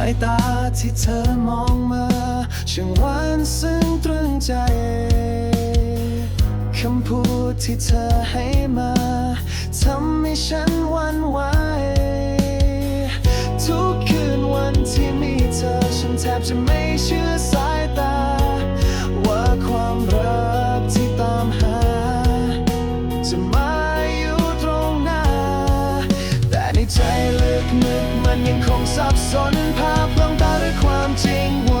ายตาที่เธอมองมาช่างหวานซึ้งตรึงใจ คำพูดที่เธอให้มาทำให้ฉันหวันไหวทุกคืนวันที่มีเธอฉันแทบจะไม่ มันยังคงสับสนภาพลองตาหรือความจริง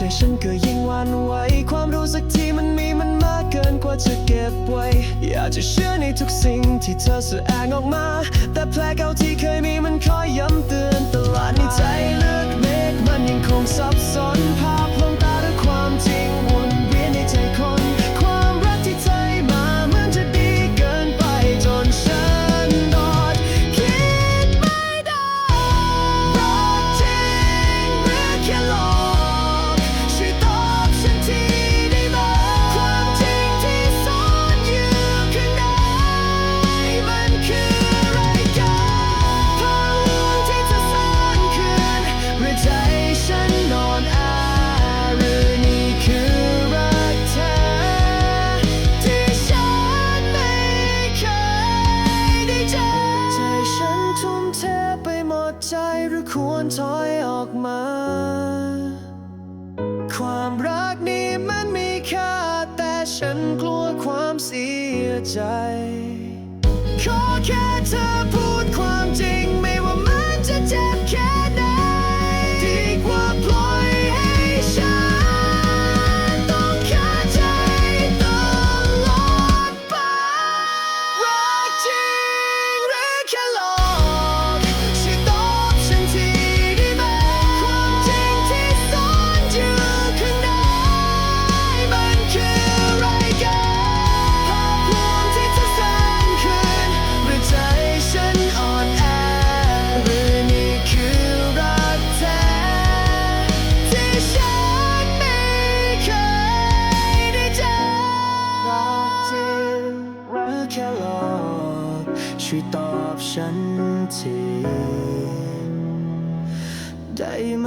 ใจฉันก็ยิ่งหวันไหวความรู้สึกที่มันมีมันมากเกินกว่าจะเก็บไว้ อยากจะเชื่อในทุกสิ่งที่เธอแสดงออกมา แต่แผลเก่าที่เคยมีมันคอยย้ำเตือนตลอดในใจลึกเมฆมันยังคงซับซ้อน ใจหรือควรถอยออกมา ความรักนี้มันมีค่า แต่ฉันกลัวความเสียใจ ขอแค่เธอพูดความจริง ช่วยตอบฉันทีได้ไหม